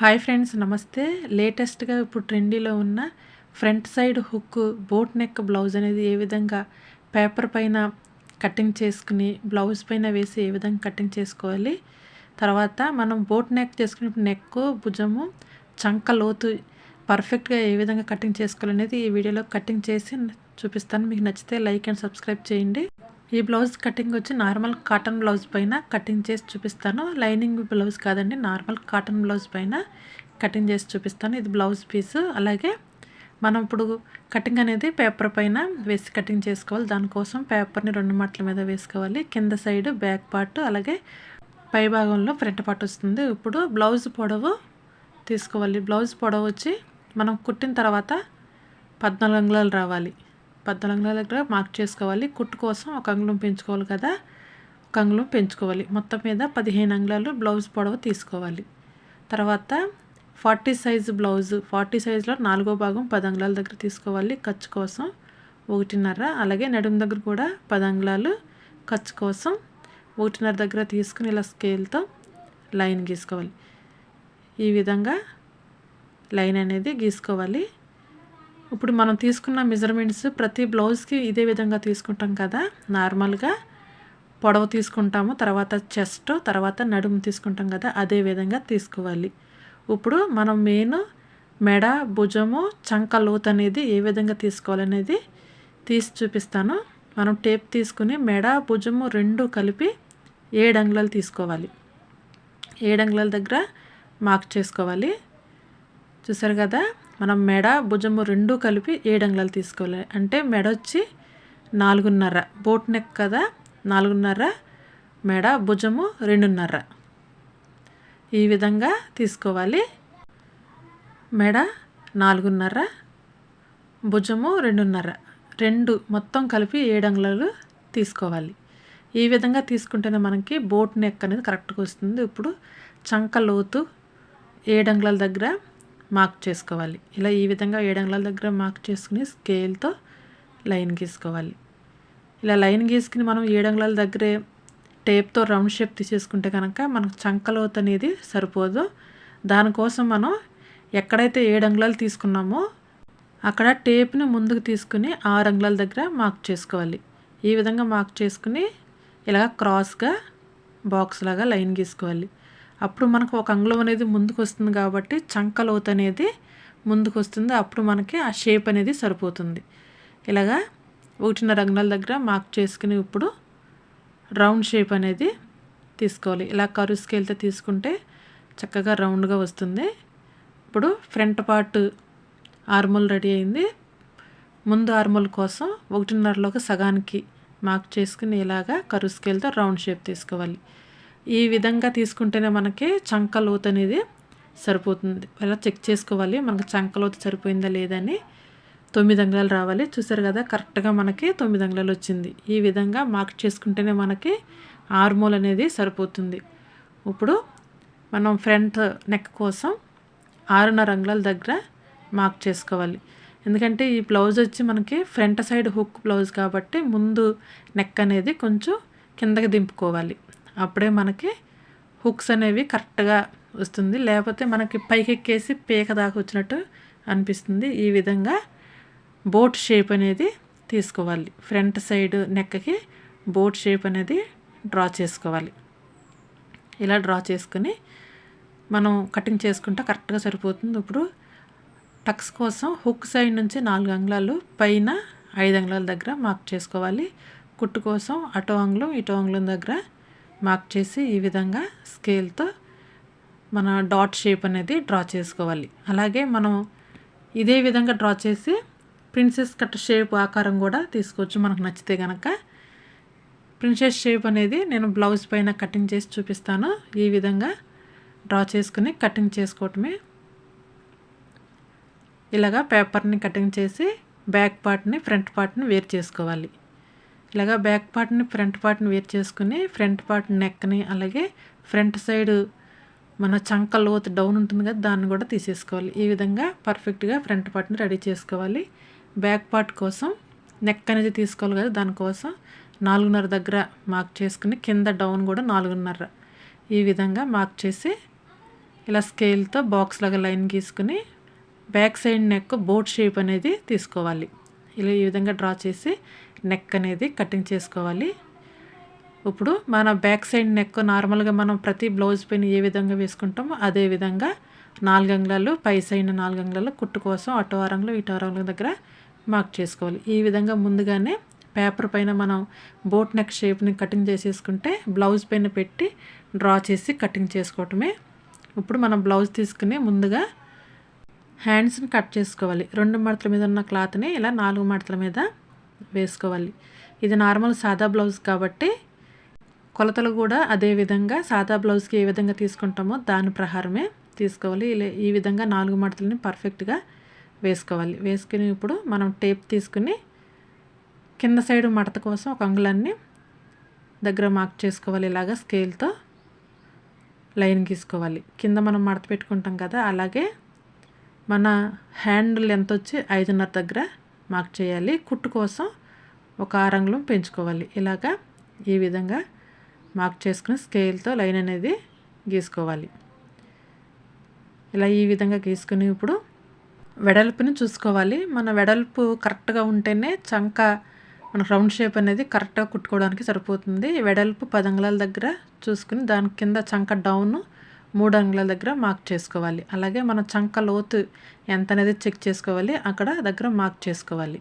Hi friends నమస్తే. లేటెస్ట్గా ఇప్పుడు ట్రెండీలో ఉన్న front side hook boat neck blouse అనేది ఏ విధంగా పేపర్ పైన కటింగ్ చేసుకుని బ్లౌజ్ పైన వేసి ఏ విధంగా కటింగ్ చేసుకోవాలి? తర్వాత మనం బోట్ నెక్ చేసుకునేప్పుడు నెక్ భుజము చంక లోతు పర్ఫెక్ట్గా ఏ విధంగా కటింగ్ చేసుకోవాలనేది ఈ వీడియోలో కటింగ్ చేసి చూపిస్తాను. మీకు నచ్చితే లైక్ అండ్ సబ్స్క్రైబ్ చేయండి. ఈ బ్లౌజ్ కటింగ్ వచ్చి నార్మల్ కాటన్ బ్లౌజ్ పైన కటింగ్ చేసి చూపిస్తాను. లైనింగ్ బ్లౌజ్ కాదండి నార్మల్ కాటన్ బ్లౌజ్ పైన కటింగ్ చేసి చూపిస్తాను. ఇది బ్లౌజ్ పీసు. అలాగే మనం ఇప్పుడు కటింగ్ అనేది పేపర్ పైన వేసి కటింగ్ చేసుకోవాలి. దానికోసం పేపర్ని రెండు మట్ల మీద వేసుకోవాలి. కింద సైడ్ బ్యాక్ పార్ట్ అలాగే పై భాగంలో ఫ్రంట్ పార్ట్ వస్తుంది. ఇప్పుడు బ్లౌజ్ పొడవు తీసుకోవాలి. బ్లౌజ్ పొడవు వచ్చి మనం కుట్టిన తర్వాత పద్నాలుగు అంగుళాలు రావాలి. పద్నాలుగు అంగుళాల దగ్గర మార్క్ చేసుకోవాలి. కుట్టు కోసం ఒక అంగుళం పెంచుకోవాలి కదా. ఒక అంగుళం పెంచుకోవాలి. మొత్తం మీద పదిహేను అంగుళాలు బ్లౌజ్ పొడవు తీసుకోవాలి. తర్వాత ఫార్టీ సైజు బ్లౌజ్ ఫార్టీ సైజులో నాలుగో భాగం పది అంగుళాల దగ్గర తీసుకోవాలి. ఖర్చు కోసం ఒకటిన్నర. అలాగే నడుము దగ్గర కూడా పది అంగుళాలు ఖర్చు కోసం ఒకటిన్నర దగ్గర తీసుకుని ఇలా స్కేల్తో లైన్ గీసుకోవాలి. ఈ విధంగా లైన్ అనేది గీసుకోవాలి. ఇప్పుడు మనం తీసుకున్న మెజర్మెంట్స్ ప్రతి బ్లౌజ్కి ఇదే విధంగా తీసుకుంటాం కదా? నార్మల్గా పొడవు తీసుకుంటాము తర్వాత చెస్ట్ తర్వాత నడుము తీసుకుంటాం కదా? అదే విధంగా తీసుకోవాలి. ఇప్పుడు మనం మెయిన్ మెడ భుజము చంక లోత్ అనేది ఏ విధంగా తీసుకోవాలనేది తీసి చూపిస్తాను. మనం టేప్ తీసుకుని మెడ భుజము రెండు కలిపి ఏడు అంగుళాలు తీసుకోవాలి. ఏడు అంగుళాల దగ్గర మార్క్ చేసుకోవాలి. చూసారు కదా? మనం మెడ భుజము రెండు కలిపి ఏడు తీసుకోవాలి. అంటే మెడ వచ్చి నాలుగున్నర. బోట్ నెక్ కదా? నాలుగున్నర. మెడ భుజము రెండున్నర. ఈ విధంగా తీసుకోవాలి. మెడ నాలుగున్నర. భుజము రెండున్నర. రెండు మొత్తం కలిపి ఏడు తీసుకోవాలి. ఈ విధంగా తీసుకుంటేనే మనకి బోట్ నెక్ అనేది కరెక్ట్గా వస్తుంది. ఇప్పుడు చంక లోతు ఏడు దగ్గర మార్క్ చేసుకోవాలి. ఇలా ఈ విధంగా ఏడంగుల దగ్గర మార్క్ చేసుకుని స్కేల్తో లైన్ గీసుకోవాలి. ఇలా లైన్ గీసుకుని మనం ఏడంగుల దగ్గరే టేప్తో రౌండ్ షేప్ తీసేసుకుంటే కనుక మనకు చంకలోత్ అనేది సరిపోదు. దానికోసం మనం ఎక్కడైతే ఏడు అంగుళాలు తీసుకున్నామో అక్కడ టేప్ని ముందుకు తీసుకుని ఆరు అంగుళాల దగ్గర మార్క్ చేసుకోవాలి. ఈ విధంగా మార్క్ చేసుకుని ఇలా క్రాస్గా బాక్స్ లాగా లైన్ గీసుకోవాలి. అప్పుడు మనకు ఒక అంగుళం అనేది ముందుకు వస్తుంది కాబట్టి చంక లోతు అనేది ముందుకు వస్తుంది అప్పుడు మనకి ఆ షేప్ అనేది సరిపోతుంది. ఇలాగా ఒకటిన్నర అంగుళాల దగ్గర మార్క్ చేసుకుని ఇప్పుడు రౌండ్ షేప్ అనేది తీసుకోవాలి. ఇలా కరు స్కేల్తో తీసుకుంటే చక్కగా రౌండ్గా వస్తుంది. ఇప్పుడు ఫ్రంట్ పార్ట్ ఆర్మోల్ రెడీ అయింది. ముందు ఆర్మోల్ కోసం ఒకటిన్నరలోకి సగానికి మార్క్ చేసుకుని ఇలాగా కరు స్కేల్తో రౌండ్ షేప్ తీసుకోవాలి. ఈ విధంగా తీసుకుంటేనే మనకి చంక లోతు అనేది సరిపోతుంది. ఇలా చెక్ చేసుకోవాలి? మనకి చంక లోతు సరిపోయిందా లేదని తొమ్మిది అంగుళాలు రావాలి. చూసారు కదా కరెక్ట్గా మనకి తొమ్మిది అంగుళాలు వచ్చింది. ఈ విధంగా మార్క్ చేసుకుంటేనే మనకి ఆర్మోల్ అనేది సరిపోతుంది. ఇప్పుడు మనం ఫ్రంట్ నెక్ కోసం ఆరున్నర అంగుళాల దగ్గర మార్క్ చేసుకోవాలి. ఎందుకంటే ఈ బ్లౌజ్ వచ్చి మనకి ఫ్రంట్ సైడ్ హుక్ బ్లౌజ్ కాబట్టి ముందు నెక్ అనేది కొంచెం కిందకి దింపుకోవాలి. అప్పుడే మనకి హుక్స్ అనేవి కరెక్ట్గా వస్తుంది. లేకపోతే మనకి పైకి ఎక్కేసి పీక దాకా వచ్చినట్టు అనిపిస్తుంది. ఈ విధంగా బోట్ షేప్ అనేది తీసుకోవాలి. ఫ్రంట్ సైడ్ నెక్కకి బోట్ షేప్ అనేది డ్రా చేసుకోవాలి. ఇలా డ్రా చేసుకుని మనం కటింగ్ చేసుకుంటే కరెక్ట్గా సరిపోతుంది. ఇప్పుడు టక్స్ కోసం హుక్ సైడ్ నుంచి నాలుగు అంగుళాలు పైన ఐదు అంగుళాల దగ్గర మార్క్ చేసుకోవాలి. కుట్టు కోసం అటో అంగుళం ఇటో అంగుళం దగ్గర మార్క్ చేసి ఈ విధంగా స్కేల్తో మన డాట్ షేప్ అనేది డ్రా చేసుకోవాలి. అలాగే మనం ఇదే విధంగా డ్రా చేసి ప్రిన్సెస్ కట్ షేప్ ఆకారం కూడా తీసుకోవచ్చు మనకు నచ్చితే కనుక ప్రిన్సెస్ షేప్ అనేది నేను బ్లౌజ్ పైన కటింగ్ చేసి చూపిస్తాను. ఈ విధంగా డ్రా చేసుకుని కటింగ్ చేసుకోవటమే. ఇలాగా పేపర్ని కటింగ్ చేసి బ్యాక్ పార్ట్ని ఫ్రంట్ పార్ట్ని వేరు చేసుకోవాలి. ఇలాగా బ్యాక్ పార్ట్ని ఫ్రంట్ పార్ట్ని వేర్ చేసుకుని ఫ్రంట్ పార్ట్ నెక్ని అలాగే ఫ్రంట్ సైడ్ మన చంక లోతు డౌన్ ఉంటుంది కదా దాన్ని కూడా తీసేసుకోవాలి. ఈ విధంగా పర్ఫెక్ట్గా ఫ్రంట్ పార్ట్ని రెడీ చేసుకోవాలి. బ్యాక్ పార్ట్ కోసం నెక్ అనేది తీసుకోవాలి కదా దానికోసం నాలుగున్నర దగ్గర మార్క్ చేసుకుని కింద డౌన్ కూడా నాలుగున్నర. ఈ విధంగా మార్క్ చేసి ఇలా స్కేల్తో బాక్స్ లాగా line గీసుకుని back side neck boat shape అనేది తీసుకోవాలి. ఇలా ఈ విధంగా డ్రా చేసి నెక్ అనేది కటింగ్ చేసుకోవాలి. ఇప్పుడు మన బ్యాక్ సైడ్ నెక్ నార్మల్గా మనం ప్రతి బ్లౌజ్ పైన ఏ విధంగా వేసుకుంటామో అదే విధంగా నాలుగు అంగుళాలు పై సైడ్ నాలుగు అంగుళాలు కుట్టు కోసం అటు వారంలో ఇటు వారంలో దగ్గర మార్క్ చేసుకోవాలి. ఈ విధంగా ముందుగానే పేపర్ పైన మనం బోట్ నెక్ షేప్ని కటింగ్ చేసేసుకుంటే బ్లౌజ్ పైన పెట్టి డ్రా చేసి కటింగ్ చేసుకోవటమే. ఇప్పుడు మనం బ్లౌజ్ తీసుకుని ముందుగా హ్యాండ్స్ని కట్ చేసుకోవాలి. రెండు మడతల మీద ఉన్న క్లాత్ని ఇలా నాలుగు మడతల మీద వేసుకోవాలి. ఇది నార్మల్ సాదా బ్లౌజ్ కాబట్టి కొలతలు కూడా అదే విధంగా సాదా బ్లౌజ్కి ఏ విధంగా తీసుకుంటామో దాని ప్రహారమే తీసుకోవాలి. ఇలా ఈ విధంగా నాలుగు మడతలని పర్ఫెక్ట్గా వేసుకోవాలి. వేసుకుని ఇప్పుడు మనం టేప్ తీసుకుని కింద సైడ్ మడత కోసం ఒక అంగుళాన్ని దగ్గర మార్క్ చేసుకోవాలి. ఇలాగా స్కేల్తో లైన్ గీసుకోవాలి. కింద మనం మడత పెట్టుకుంటాం కదా అలాగే మన హ్యాండ్ లెంత్ వచ్చి ఐదున్నర దగ్గర మార్క్ చేయాలి. కుట్టు కోసం ఒక ఆరంగులం పెంచుకోవాలి. ఇలాగా ఈ విధంగా మార్క్ చేసుకుని స్కేల్తో లైన్ అనేది గీసుకోవాలి. ఇలా ఈ విధంగా గీసుకుని ఇప్పుడు వెడల్పుని చూసుకోవాలి. మన వెడల్పు కరెక్ట్గా ఉంటేనే చంక మన రౌండ్ షేప్ అనేది కరెక్ట్గా కుట్టుకోవడానికి సరిపోతుంది. వెడల్పు పదంగుళాల దగ్గర చూసుకుని దాని కింద చంక డౌన్ మూడు అంగుళాల దగ్గర మార్క్ చేసుకోవాలి. అలాగే మన చంక లోతు ఎంత అనేది చెక్ చేసుకోవాలి. అక్కడ దగ్గర మార్క్ చేసుకోవాలి.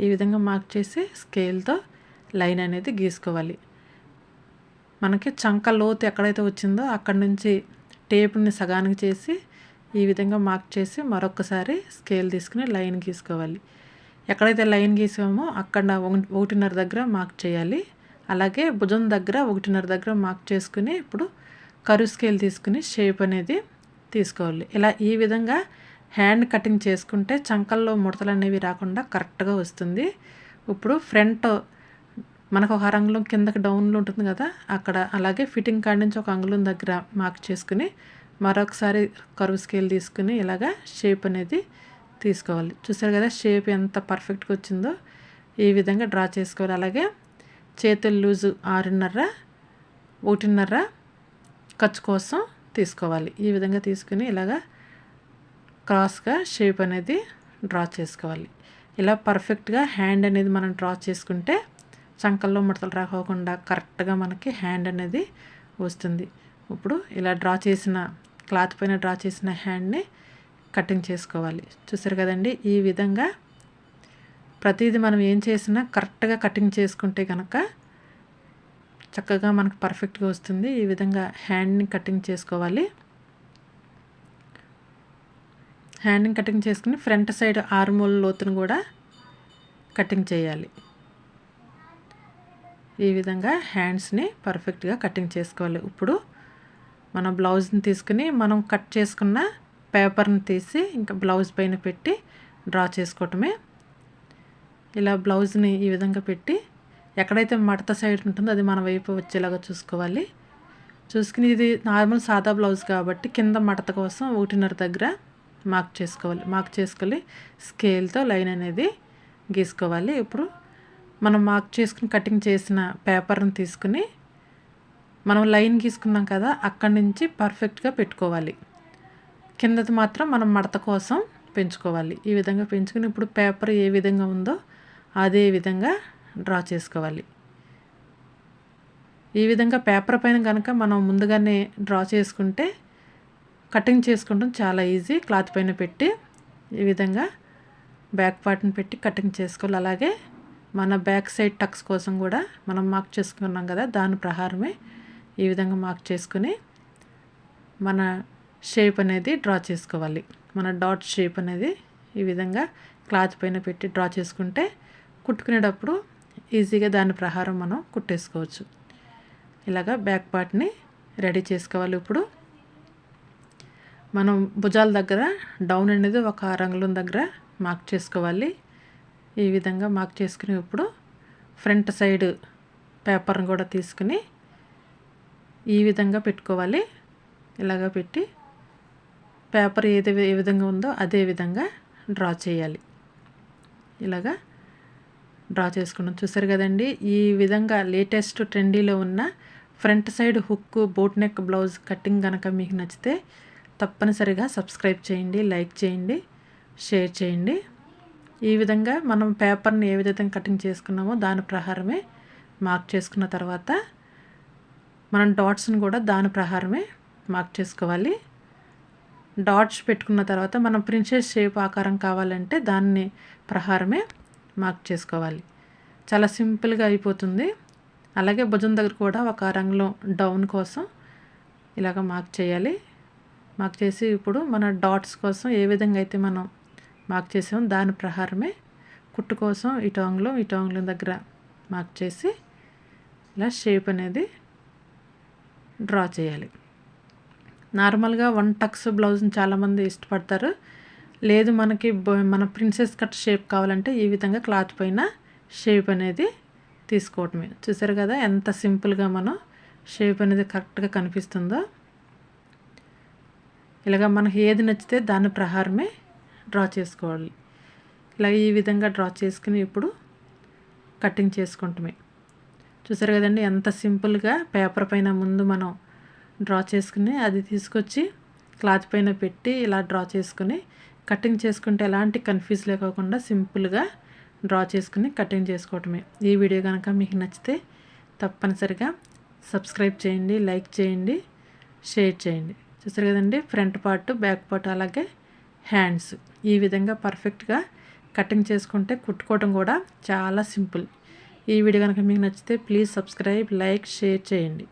ఈ విధంగా మార్క్ చేసి స్కేల్తో లైన్ అనేది గీసుకోవాలి. మనకి చంక లోతు ఎక్కడైతే వచ్చిందో అక్కడ నుంచి టేపుని సగానికి చేసి ఈ విధంగా మార్క్ చేసి మరొకసారి స్కేల్ తీసుకుని లైన్ గీసుకోవాలి. ఎక్కడైతే లైన్ గీసామో అక్కడ ఒకటిన్నర దగ్గర మార్క్ చేయాలి. అలాగే భుజం దగ్గర ఒకటిన్నర దగ్గర మార్క్ చేసుకుని ఇప్పుడు కరువు స్కేల్ తీసుకుని షేప్ అనేది తీసుకోవాలి. ఇలా ఈ విధంగా హ్యాండ్ కటింగ్ చేసుకుంటే చంకల్లో ముడతలు అనేవి రాకుండా కరెక్ట్గా వస్తుంది. ఇప్పుడు ఫ్రంట్ మనకు ఒక అంగుళం కిందకి డౌన్లో ఉంటుంది కదా అక్కడ అలాగే ఫిట్టింగ్ కాడి నుంచి ఒక అంగుళం దగ్గర మార్క్ చేసుకుని మరొకసారి కరువు స్కేల్ తీసుకుని ఇలాగా షేప్ అనేది తీసుకోవాలి. చూసారు కదా షేప్ ఎంత పర్ఫెక్ట్గా వచ్చిందో ఈ విధంగా డ్రా చేసుకోవాలి. అలాగే చేతులు లూజు ఆరున్నర ఒకటిన్నర ఖర్చు కోసం తీసుకోవాలి. ఈ విధంగా తీసుకుని ఇలాగా క్రాస్గా షేప్ అనేది డ్రా చేసుకోవాలి. ఇలా పర్ఫెక్ట్గా హ్యాండ్ అనేది మనం డ్రా చేసుకుంటే చంకల్లో ముడతలు రాకోకుండా కరెక్ట్గా మనకి హ్యాండ్ అనేది వస్తుంది. ఇప్పుడు ఇలా డ్రా చేసిన క్లాత్ పైన డ్రా చేసిన హ్యాండ్ని కటింగ్ చేసుకోవాలి. చూసారు కదండి? ఈ విధంగా ప్రతిదీ మనం ఏం చేసినా కరెక్ట్గా కటింగ్ చేసుకుంటే కనుక చక్కగా మనకు పర్ఫెక్ట్గా వస్తుంది. ఈ విధంగా హ్యాండ్ని కటింగ్ చేసుకోవాలి. హ్యాండ్ని కటింగ్ చేసుకుని ఫ్రంట్ సైడ్ ఆర్మోల్ లోతును కూడా కటింగ్ చేయాలి. ఈ విధంగా హ్యాండ్స్ని పర్ఫెక్ట్గా కటింగ్ చేసుకోవాలి. ఇప్పుడు మన బ్లౌజ్ని తీసుకుని మనం కట్ చేసుకున్న పేపర్ని తీసి ఇంకా బ్లౌజ్ పైన పెట్టి డ్రా చేసుకోవటమే. ఇలా బ్లౌజ్ని ఈ విధంగా పెట్టి ఎక్కడైతే మడత సైడ్ ఉంటుందో అది మన వైపు వచ్చేలాగా చూసుకోవాలి. చూసుకుని ఇది నార్మల్ సాదా బ్లౌజ్ కాబట్టి కింద మడత కోసం ఒకటిన్నర దగ్గర మార్క్ చేసుకోవాలి. మార్క్ చేసుకొని స్కేల్తో లైన్ అనేది గీసుకోవాలి. ఇప్పుడు మనం మార్క్ చేసుకుని కటింగ్ చేసిన పేపర్ని తీసుకుని మనం లైన్ గీసుకున్నాం కదా అక్కడి నుంచి పర్ఫెక్ట్గా పెట్టుకోవాలి. కిందది మాత్రం మనం మడత కోసం పెంచుకోవాలి. ఈ విధంగా పెంచుకుని ఇప్పుడు పేపర్ ఏ విధంగా ఉందో అదే విధంగా డ్రా చేసుకోవాలి. ఈ విధంగా పేపర్ పైన కనుక మనం ముందుగానే డ్రా చేసుకుంటే కటింగ్ చేసుకుంటాం చాలా ఈజీ. క్లాత్ పైన పెట్టి ఈ విధంగా బ్యాక్ పార్ట్ని పెట్టి కటింగ్ చేసుకోవాలి. అలాగే మన బ్యాక్ సైడ్ టక్స్ కోసం కూడా మనం మార్క్ చేసుకున్నాం కదా దాని ప్రహారమే ఈ విధంగా మార్క్ చేసుకుని మన షేప్ అనేది డ్రా చేసుకోవాలి. మన డాట్ షేప్ అనేది ఈ విధంగా క్లాత్ పైన పెట్టి డ్రా చేసుకుంటే కుట్టుకునేటప్పుడు ఈజీగా దాని ప్రహారం మనం కుట్టేసుకోవచ్చు. ఇలాగా బ్యాక్ పార్ట్ని రెడీ చేసుకోవాలి ఇప్పుడు. మనం భుజాల దగ్గర డౌన్ అనేది ఒక రంగులం దగ్గర మార్క్ చేసుకోవాలి. ఈ విధంగా మార్క్ చేసుకుని ఇప్పుడు ఫ్రంట్ సైడ్ పేపర్ని కూడా తీసుకుని ఈ విధంగా పెట్టుకోవాలి. ఇలాగ పెట్టి పేపర్ ఏది ఏ విధంగా ఉందో అదే విధంగా డ్రా చేయాలి. ఇలాగా డ్రా చేసుకున్నాం. చూసారు కదండి? ఈ విధంగా లేటెస్ట్ ట్రెండీలో ఉన్న front side hook boat neck blouse cutting కనుక మీకు నచ్చితే తప్పనిసరిగా సబ్స్క్రైబ్ చేయండి లైక్ చేయండి షేర్ చేయండి. ఈ విధంగా మనం పేపర్ని ఏ విధంగా కటింగ్ చేసుకున్నామో దాని ప్రకారమే మార్క్ చేసుకున్న తర్వాత మనం డాట్స్ని కూడా దాని ప్రకారమే మార్క్ చేసుకోవాలి. డాట్స్ పెట్టుకున్న తర్వాత మనం ప్రిన్సెస్ షేప్ ఆకారం కావాలంటే దాన్ని ప్రకారమే మార్క్ చేసుకోవాలి. చాలా సింపుల్గా అయిపోతుంది. అలాగే భుజం దగ్గర కూడా ఒక రంగులో డౌన్ కోసం ఇలాగ మార్క్ చేయాలి. మార్క్ చేసి ఇప్పుడు మన డాట్స్ కోసం ఏ విధంగా అయితే మనం మార్క్ చేసామో దాని ప్రకారమే కుట్టు కోసం ఈ టాంగ్లో ఈ టాంగ్ల దగ్గర మార్క్ చేసి ఇలా షేప్ అనేది డ్రా చేయాలి. నార్మల్గా వన్ టక్స్ బ్లౌజ్ని చాలామంది ఇష్టపడతారు. లేదు మనకి మన ప్రిన్సెస్ కట్ షేప్ కావాలంటే ఈ విధంగా క్లాత్ పైన షేప్ అనేది తీసుకోవటమే. చూసారు కదా ఎంత సింపుల్గా మనం షేప్ అనేది కరెక్ట్గా కనిపిస్తుందో. ఇలాగ మనకి ఏది నచ్చితే దాని ప్రహారమే డ్రా చేసుకోవాలి. ఇలా ఈ విధంగా డ్రా చేసుకుని ఇప్పుడు కటింగ్ చేసుకుంటమే. చూసారు కదండి ఎంత సింపుల్గా పేపర్ పైన ముందు మనం డ్రా చేసుకుని అది తీసుకొచ్చి క్లాత్ పైన పెట్టి ఇలా డ్రా చేసుకుని కటింగ్ చేసుకుంటే ఎలాంటి కన్ఫ్యూజ్ లేకోకుండా సింపుల్గా డ్రా చేసుకుని కటింగ్ చేసుకోవటమే. ఈ వీడియో కనుక మీకు నచ్చితే తప్పనిసరిగా సబ్స్క్రైబ్ చేయండి లైక్ చేయండి షేర్ చేయండి. చూసారు కదండి? ఫ్రంట్ పార్ట్ బ్యాక్ పార్ట్ అలాగే హ్యాండ్స్. ఈ విధంగా పర్ఫెక్ట్గా కటింగ్ చేసుకుంటే కుట్టుకోవడం కూడా చాలా సింపుల్. ఈ వీడియో కనుక మీకు నచ్చితే ప్లీజ్ సబ్స్క్రైబ్ లైక్ షేర్ చేయండి.